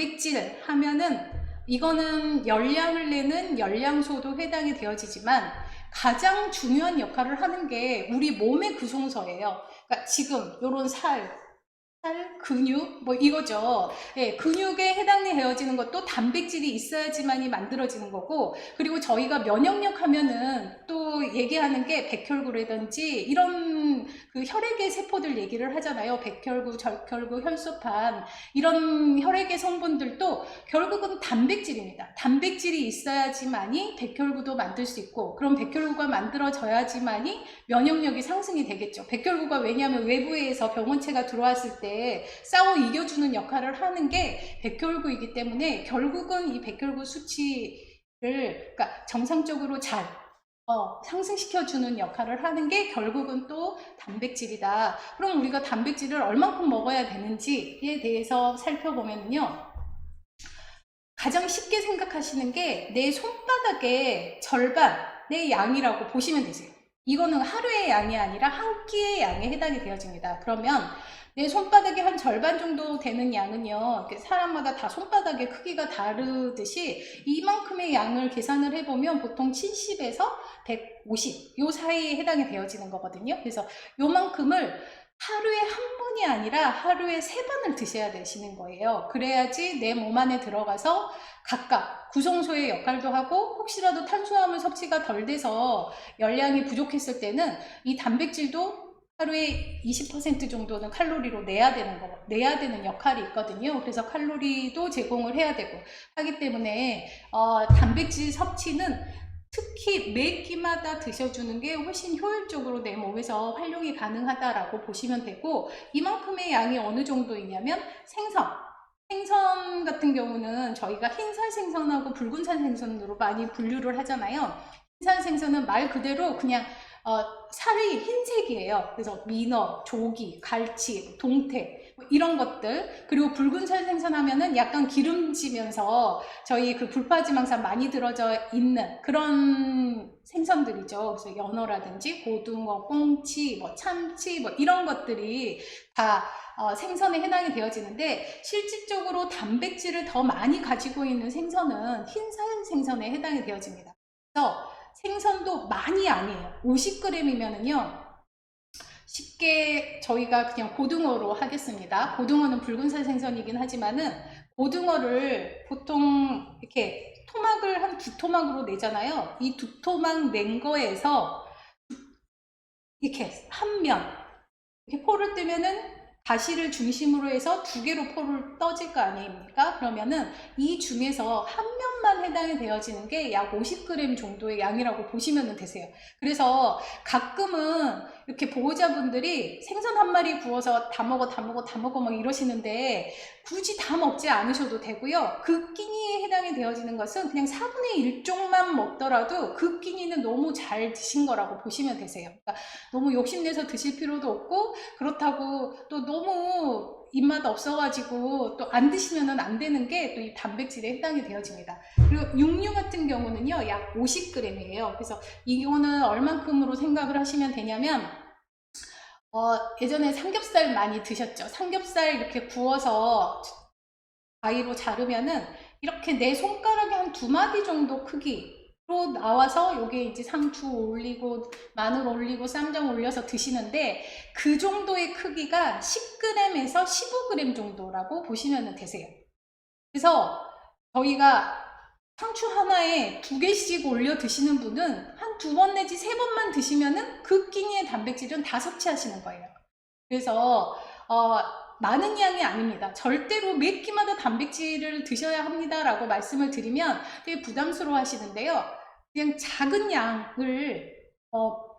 단백질 하면은 이거는 열량을 내는 열량소도 해당이 되어지지만 가장 중요한 역할을 하는 게 우리 몸의 구성서예요. 그러니까 지금 요런 살, 살, 근육 뭐 이거죠. 예, 근육에 해당되어지는 것도 단백질이 있어야지만이 만들어지는 거고 그리고 저희가 면역력 하면은 또 얘기하는 게 백혈구라든지 이런 그 혈액의 세포들 얘기를 하잖아요. 백혈구, 적혈구, 혈소판 이런 혈액의 성분들도 결국은 단백질입니다. 단백질이 있어야지만이 백혈구도 만들 수 있고 그럼 백혈구가 만들어져야지만이 면역력이 상승이 되겠죠. 백혈구가 왜냐하면 외부에서 병원체가 들어왔을 때 싸워 이겨주는 역할을 하는 게 백혈구이기 때문에 결국은 이 백혈구 수치를 그러니까 정상적으로 잘 어, 상승시켜주는 역할을 하는 게 결국은 또 단백질이다. 그럼 우리가 단백질을 얼만큼 먹어야 되는지에 대해서 살펴보면요. 가장 쉽게 생각하시는 게 내 손바닥의 절반의 양이라고 보시면 되세요. 이거는 하루의 양이 아니라 한 끼의 양에 해당이 되어집니다. 그러면 내 손바닥의 한 절반 정도 되는 양은요, 사람마다 다 손바닥의 크기가 다르듯이 이만큼의 양을 계산을 해보면 보통 70에서 150, 요 사이에 해당이 되어지는 거거든요. 그래서 요만큼을 하루에 한 번이 아니라 하루에 세 번을 드셔야 되시는 거예요. 그래야지 내 몸 안에 들어가서 각각 구성소의 역할도 하고 혹시라도 탄수화물 섭취가 덜 돼서 열량이 부족했을 때는 이 단백질도 하루에 20% 정도는 칼로리로 내야 되는 거, 내야 되는 역할이 있거든요. 그래서 칼로리도 제공을 해야 되고 하기 때문에 어, 단백질 섭취는 특히 매 끼마다 드셔주는 게 훨씬 효율적으로 내 몸에서 활용이 가능하다라고 보시면 되고 이만큼의 양이 어느 정도이냐면 생선 생선 같은 경우는 저희가 흰살 생선하고 붉은살 생선으로 많이 분류를 하잖아요. 흰살 생선은 말 그대로 그냥 어, 살이 흰색이에요. 그래서 민어, 조기, 갈치, 동태 뭐 이런 것들 그리고 붉은살 생선하면은 약간 기름지면서 저희 그 불파지방산 많이 들어져 있는 그런 생선들이죠. 그래서 연어라든지 고등어, 꽁치, 뭐 참치 뭐 이런 것들이 다 어, 생선에 해당이 되어지는데 실질적으로 단백질을 더 많이 가지고 있는 생선은 흰살 생선에 해당이 되어집니다. 그래서 생선도 많이 아니에요. 50g이면은요. 쉽게 저희가 그냥 고등어로 하겠습니다. 고등어는 붉은살 생선이긴 하지만은 고등어를 보통 이렇게 토막을 한 두 토막으로 내잖아요. 이 두 토막 낸 거에서 이렇게 한 면, 이렇게 포를 뜨면은 가시를 중심으로 해서 두 개로 포를 떠질 거 아닙니까? 그러면은 이 중에서 한 면만 해당이 되어지는 게 약 50g 정도의 양이라고 보시면 되세요. 그래서 가끔은 이렇게 보호자분들이 생선 한 마리 구워서 다 먹어, 다 먹어, 다 먹어 막 이러시는데 굳이 다 먹지 않으셔도 되고요. 그 끼니에 해당이 되어지는 것은 그냥 4분의 1쪽만 먹더라도 그 끼니는 너무 잘 드신 거라고 보시면 되세요. 그러니까 너무 욕심내서 드실 필요도 없고 그렇다고 또 너무 입맛 없어가지고 또 안 드시면 안 되는 게 또 이 단백질에 해당이 되어집니다. 그리고 육류 같은 경우는요, 약 50g이에요. 그래서 이거는 얼만큼으로 생각을 하시면 되냐면, 어, 예전에 삼겹살 많이 드셨죠? 삼겹살 이렇게 구워서 가위로 자르면은 이렇게 내 손가락에 한 두 마디 정도 크기 로 나와서 요게 이제 상추 올리고 마늘 올리고 쌈장 올려서 드시는데 그 정도의 크기가 10g에서 15g 정도라고 보시면 되세요. 그래서 저희가 상추 하나에 두 개씩 올려 드시는 분은 한 두 번 내지 세 번만 드시면은 그 끼니의 단백질은 다 섭취하시는 거예요. 그래서 어, 많은 양이 아닙니다. 절대로 몇 끼마다 단백질을 드셔야 합니다라고 말씀을 드리면 되게 부담스러워 하시는데요. 그냥 작은 양을 어,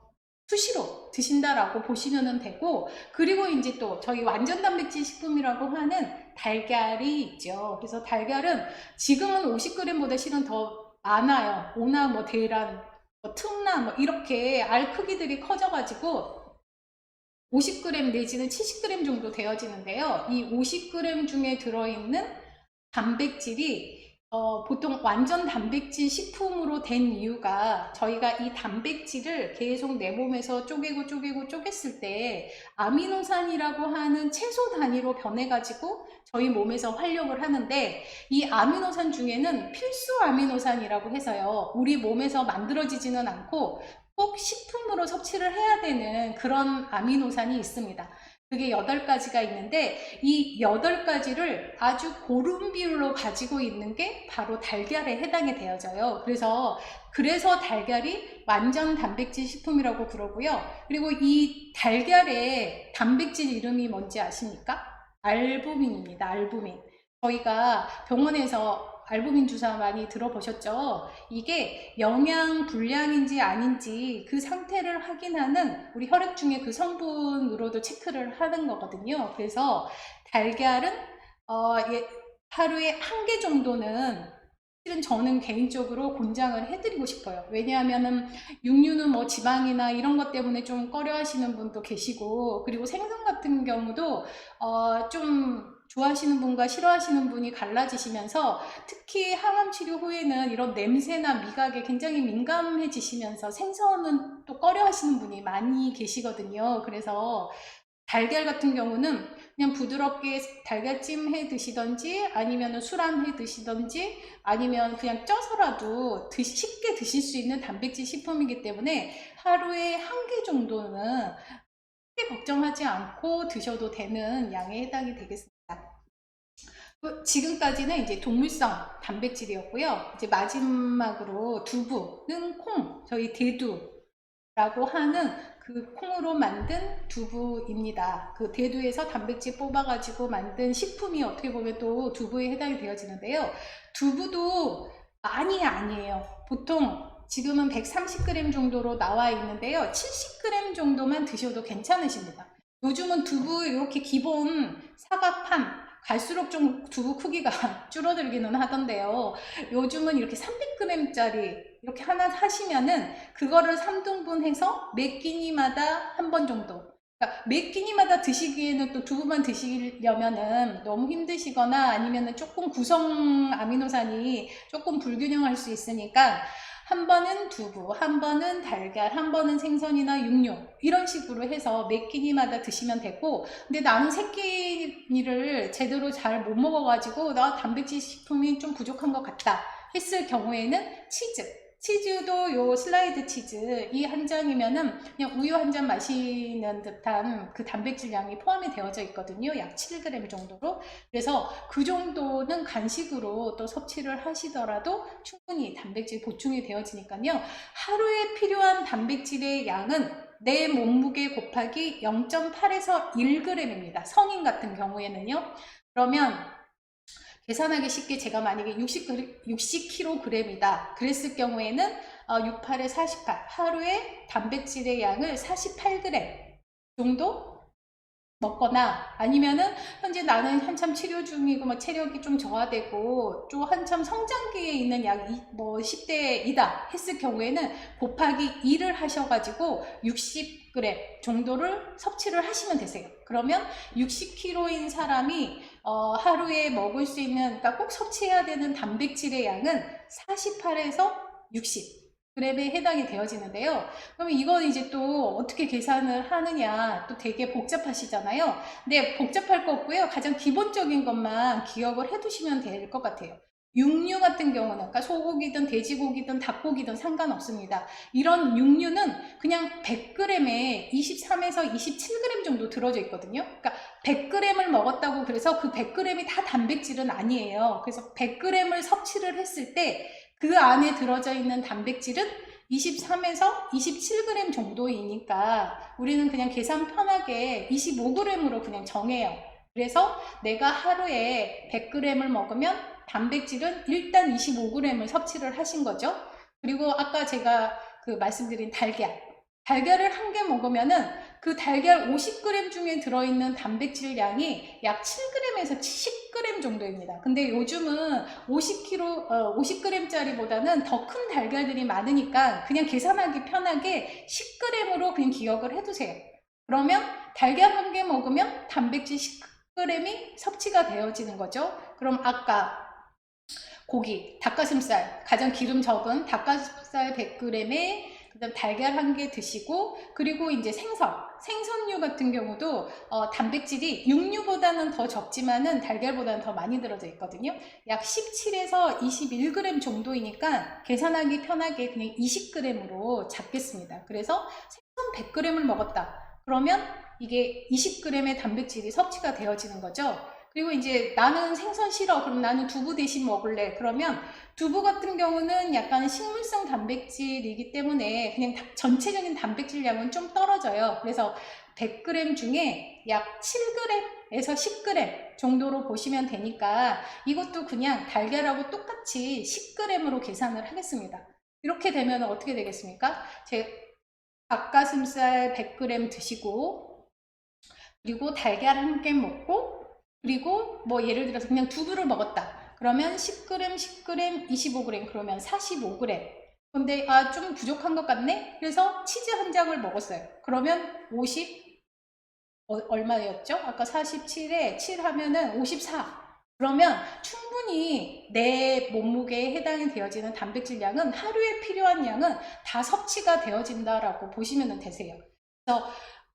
수시로 드신다라고 보시면 되고 그리고 이제 또 저희 완전 단백질 식품이라고 하는 달걀이 있죠. 그래서 달걀은 지금은 50g보다 실은 더 많아요. 오나 뭐 대란, 뭐 특란 뭐 이렇게 알 크기들이 커져가지고 50g 내지는 70g 정도 되어지는데요. 이 50g 중에 들어있는 단백질이 어, 보통 완전 단백질 식품으로 된 이유가 저희가 이 단백질을 계속 내 몸에서 쪼개고 쪼개고 쪼갰을 때 아미노산이라고 하는 채소 단위로 변해가지고 저희 몸에서 활력을 하는데 이 아미노산 중에는 필수 아미노산이라고 해서요. 우리 몸에서 만들어지지는 않고 꼭 식품으로 섭취를 해야 되는 그런 아미노산이 있습니다. 그게 8가지가 있는데 이 8가지를 아주 고른 비율로 가지고 있는 게 바로 달걀에 해당이 되어져요. 그래서 그래서 달걀이 완전 단백질 식품이라고 그러고요. 그리고 이 달걀의 단백질 이름이 뭔지 아십니까? 알부민입니다. 알부민. 저희가 병원에서 알부민 주사 많이 들어보셨죠? 이게 영양 불량인지 아닌지 그 상태를 확인하는 우리 혈액 중에 그 성분으로도 체크를 하는 거거든요. 그래서 달걀은 어, 예, 하루에 한 개 정도는 실은 저는 개인적으로 권장을 해드리고 싶어요. 왜냐하면은 육류는 뭐 지방이나 이런 것 때문에 좀 꺼려 하시는 분도 계시고, 그리고 생선 같은 경우도, 어, 좀 좋아하시는 분과 싫어하시는 분이 갈라지시면서 특히 항암 치료 후에는 이런 냄새나 미각에 굉장히 민감해지시면서 생선은 또 꺼려 하시는 분이 많이 계시거든요. 그래서 달걀 같은 경우는 그냥 부드럽게 달걀찜 해 드시던지 아니면 술안 해 드시던지 아니면 그냥 쪄서라도 드, 쉽게 드실 수 있는 단백질 식품이기 때문에 하루에 한 개 정도는 크게 걱정하지 않고 드셔도 되는 양에 해당이 되겠습니다. 그 지금까지는 이제 동물성 단백질이었고요. 이제 마지막으로 두부는 콩, 저희 대두라고 하는 그 콩으로 만든 두부입니다. 그 대두에서 단백질 뽑아가지고 만든 식품이 어떻게 보면 또 두부에 해당이 되어지는데요. 두부도 많이 아니에요. 보통 지금은 130g 정도로 나와 있는데요. 70g 정도만 드셔도 괜찮으십니다. 요즘은 두부 이렇게 기본 사과판 갈수록 좀 두부 크기가 줄어들기는 하던데요. 요즘은 이렇게 300g짜리 이렇게 하나 사시면은 그거를 3등분 해서 몇 끼니마다 한 번 정도. 그러니까 몇 끼니마다 드시기에는 또 두부만 드시려면은 너무 힘드시거나 아니면은 조금 구성 아미노산이 조금 불균형할 수 있으니까 한 번은 두부, 한 번은 달걀, 한 번은 생선이나 육류 이런 식으로 해서 몇 끼니마다 드시면 되고 근데 나는 세 끼니를 제대로 잘 못 먹어가지고 나 단백질 식품이 좀 부족한 것 같다 했을 경우에는 치즈 치즈도 요 슬라이드 치즈 이 한 장이면은 그냥 우유 한 잔 마시는 듯한 그 단백질 양이 포함이 되어져 있거든요. 약 7g 정도로. 그래서 그 정도는 간식으로 또 섭취를 하시더라도 충분히 단백질 보충이 되어지니까요. 하루에 필요한 단백질의 양은 내 몸무게 곱하기 0.8에서 1g입니다. 성인 같은 경우에는요. 그러면 계산하기 쉽게 제가 만약에 60, 60kg이다 그랬을 경우에는 어, 68에 48 하루에 단백질의 양을 48g 정도 먹거나 아니면은 현재 나는 한참 치료 중이고 뭐 체력이 좀 저하되고 또 한참 성장기에 있는 약뭐 10대이다 했을 경우에는 곱하기 2를 하셔가지고 60g 정도를 섭취를 하시면 되세요. 그러면 60kg인 사람이 어, 하루에 먹을 수 있는, 그러니까 꼭 섭취해야 되는 단백질의 양은 48에서 60. 그램에 해당이 되어지는데요. 그러면 이건 이제 또 어떻게 계산을 하느냐 또 되게 복잡하시잖아요. 근데 복잡할 거 없고요. 가장 기본적인 것만 기억을 해 두시면 될 것 같아요. 육류 같은 경우는 그러니까 소고기든 돼지고기든 닭고기든 상관없습니다. 이런 육류는 그냥 100g에 23에서 27g 정도 들어져 있거든요. 그러니까 100g을 먹었다고 그래서 그 100g이 다 단백질은 아니에요. 그래서 100g을 섭취를 했을 때 그 안에 들어져 있는 단백질은 23에서 27g 정도이니까 우리는 그냥 계산 편하게 25g으로 그냥 정해요. 그래서 내가 하루에 100g을 먹으면 단백질은 일단 25g을 섭취를 하신 거죠. 그리고 아까 제가 그 말씀드린 달걀. 달걀을 한 개 먹으면은 그 달걀 50g 중에 들어있는 단백질 양이 약 7g에서 70g 정도입니다. 근데 요즘은 50kg, 어, 50g짜리보다는 더 큰 달걀들이 많으니까 그냥 계산하기 편하게 10g으로 그냥 기억을 해두세요. 그러면 달걀 한 개 먹으면 단백질 10g이 섭취가 되어지는 거죠. 그럼 아까 고기, 닭가슴살, 가장 기름 적은 닭가슴살 100g에 그다음 달걀 한 개 드시고 그리고 이제 생선, 생선류 같은 경우도 어, 단백질이 육류보다는 더 적지만은 달걀보다는 더 많이 들어져 있거든요. 약 17에서 21g 정도이니까 계산하기 편하게 그냥 20g으로 잡겠습니다. 그래서 생선 100g을 먹었다. 그러면 이게 20g의 단백질이 섭취가 되어지는 거죠. 그리고 이제 나는 생선 싫어. 그럼 나는 두부 대신 먹을래. 그러면 두부 같은 경우는 약간 식물성 단백질이기 때문에 그냥 다- 전체적인 단백질량은 좀 떨어져요. 그래서 100g 중에 약 7g에서 10g 정도로 보시면 되니까 이것도 그냥 달걀하고 똑같이 10g으로 계산을 하겠습니다. 이렇게 되면 어떻게 되겠습니까? 제 닭가슴살 100g 드시고 그리고 달걀 한 개 먹고 그리고 뭐 예를 들어서 그냥 두부를 먹었다. 그러면 10g, 10g, 25g 그러면 45g. 근데 아 좀 부족한 것 같네. 그래서 치즈 한 장을 먹었어요. 그러면 50 어, 얼마였죠? 아까 47에 7 하면은 54. 그러면 충분히 내 몸무게에 해당이 되어지는 단백질량은 하루에 필요한 양은 다 섭취가 되어진다라고 보시면 되세요. 그래서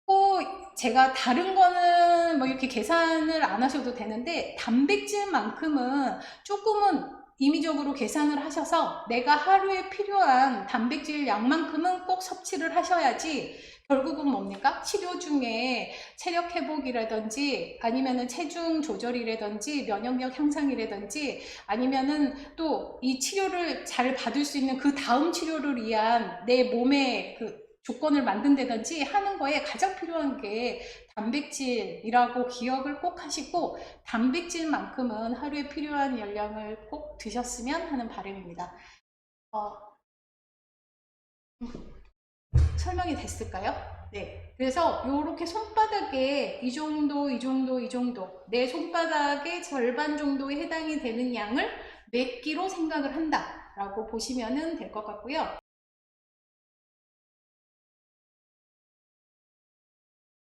꼭 제가 다른 거는 뭐 이렇게 계산을 안 하셔도 되는데 단백질만큼은 조금은 임의적으로 계산을 하셔서 내가 하루에 필요한 단백질 양만큼은 꼭 섭취를 하셔야지 결국은 뭡니까? 치료 중에 체력 회복이라든지 아니면은 체중 조절이라든지 면역력 향상이라든지 아니면은 또 이 치료를 잘 받을 수 있는 그 다음 치료를 위한 내 몸의 그 조건을 만든다든지 하는 거에 가장 필요한 게 단백질이라고 기억을 꼭 하시고 단백질만큼은 하루에 필요한 열량을 꼭 드셨으면 하는 바람입니다. 어, 음, 설명이 됐을까요? 네. 그래서 이렇게 손바닥에 이 정도, 이 정도, 이 정도 내 손바닥의 절반 정도에 해당이 되는 양을 몇 끼로 생각을 한다라고 보시면 될 것 같고요.